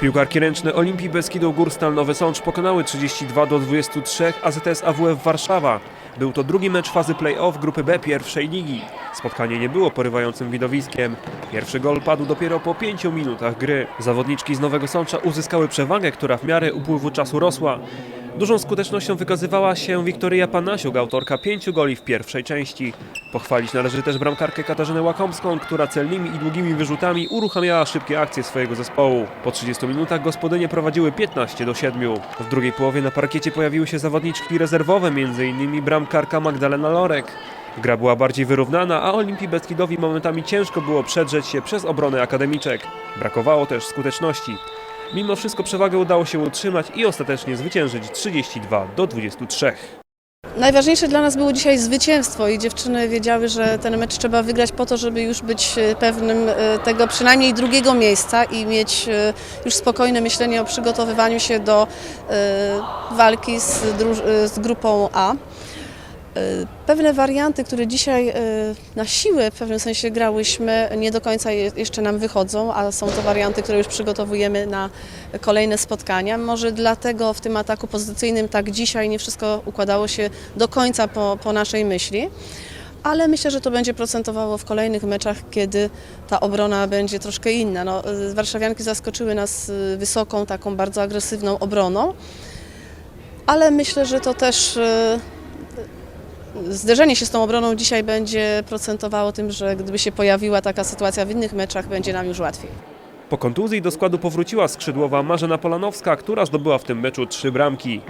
Piłkarki ręczne Olimpii Beskidu Górstal Nowy Sącz pokonały 32 do 23 AZS AWF Warszawa. Był to drugi mecz fazy play-off grupy B pierwszej ligi. Spotkanie nie było porywającym widowiskiem. Pierwszy gol padł dopiero po 5 minutach gry. Zawodniczki z Nowego Sącza uzyskały przewagę, która w miarę upływu czasu rosła. Dużą skutecznością wykazywała się Wiktoria Panasiuk, autorka pięciu goli w pierwszej części. Pochwalić należy też bramkarkę Katarzynę Łakomską, która celnymi i długimi wyrzutami uruchamiała szybkie akcje swojego zespołu. Po 30 minutach gospodynie prowadziły 15 do 7. W drugiej połowie na parkiecie pojawiły się zawodniczki rezerwowe, m.in. bramkarka Magdalena Lorek. Gra była bardziej wyrównana, a Olimpii Beskidowi momentami ciężko było przedrzeć się przez obronę akademiczek. Brakowało też skuteczności. Mimo wszystko przewagę udało się utrzymać i ostatecznie zwyciężyć 32 do 23. Najważniejsze dla nas było dzisiaj zwycięstwo i dziewczyny wiedziały, że ten mecz trzeba wygrać po to, żeby już być e, pewnym e, tego przynajmniej drugiego miejsca i mieć e, już spokojne myślenie o przygotowywaniu się do walki z, z grupą A. E, Pewne warianty, które dzisiaj e, na siłę w pewnym sensie grałyśmy, nie do końca je- jeszcze nam wychodzą, a są to warianty, które już przygotowujemy na kolejne spotkania. Może dlatego w tym ataku pozycyjnym tak dzisiaj nie wszystko układało się do końca po, po naszej myśli. Ale myślę, że to będzie procentowało w kolejnych meczach, kiedy ta obrona będzie troszkę inna. No, y, warszawianki zaskoczyły nas y, wysoką, taką bardzo agresywną obroną, ale myślę, że to też y, zderzenie się z tą obroną dzisiaj będzie procentowało tym, że gdyby się pojawiła taka sytuacja w innych meczach, będzie nam już łatwiej. Po kontuzji do składu powróciła skrzydłowa Marzena Polanowska, która zdobyła w tym meczu trzy bramki.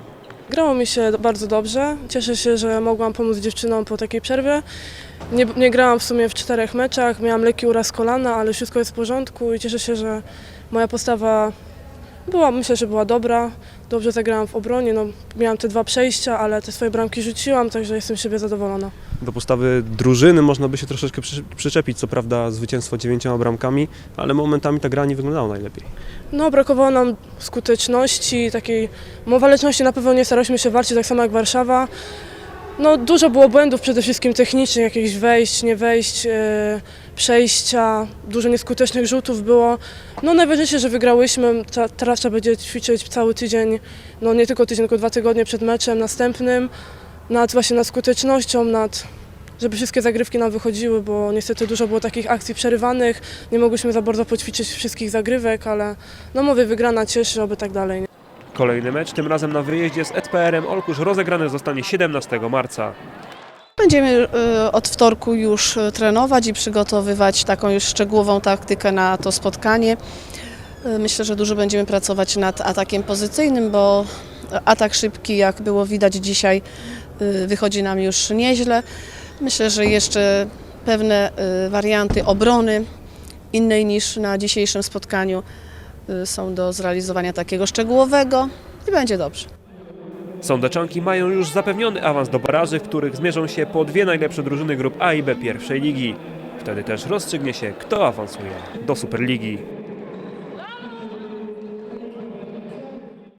Grało mi się bardzo dobrze. Cieszę się, że mogłam pomóc dziewczynom po takiej przerwie. Nie, nie grałam w sumie w czterech meczach, miałam lekki uraz kolana, ale wszystko jest w porządku i cieszę się, że moja postawa była, myślę, że była dobra. Dobrze zagrałam w obronie, no, miałam te dwa przejścia, ale te swoje bramki rzuciłam, także jestem siebie zadowolona. Do postawy drużyny można by się troszeczkę przy, przyczepić, co prawda zwycięstwo dziewięcioma bramkami, ale momentami ta gra nie wyglądała najlepiej. No, brakowało nam skuteczności, takiej no, waleczności na pewno nie staraliśmy się walczyć, tak samo jak Warszawa. No, dużo było błędów, przede wszystkim technicznych, jakichś wejść, nie wejść, e, przejścia, dużo nieskutecznych rzutów było. No najważniejsze, że wygrałyśmy, Tra- teraz trzeba będzie ćwiczyć cały tydzień, no nie tylko tydzień, tylko dwa tygodnie przed meczem następnym, nad właśnie nad skutecznością, nad żeby wszystkie zagrywki nam wychodziły, bo niestety dużo było takich akcji przerywanych, nie mogłyśmy za bardzo poćwiczyć wszystkich zagrywek, ale no mówię, wygrana cieszy, oby tak dalej. Kolejny mecz, tym razem na wyjeździe z SPR-em Olkusz rozegrany zostanie 17 marca. Będziemy y, od wtorku już y, trenować i przygotowywać taką już szczegółową taktykę na to spotkanie. Y, Myślę, że dużo będziemy pracować nad atakiem pozycyjnym, bo atak szybki, jak było widać dzisiaj, wychodzi nam już nieźle. Myślę, że jeszcze pewne warianty obrony innej niż na dzisiejszym spotkaniu są do zrealizowania takiego szczegółowego i będzie dobrze. Sądeczanki mają już zapewniony awans do baraży, w których zmierzą się po dwie najlepsze drużyny grup A i B pierwszej ligi. Wtedy też rozstrzygnie się, kto awansuje do Superligi.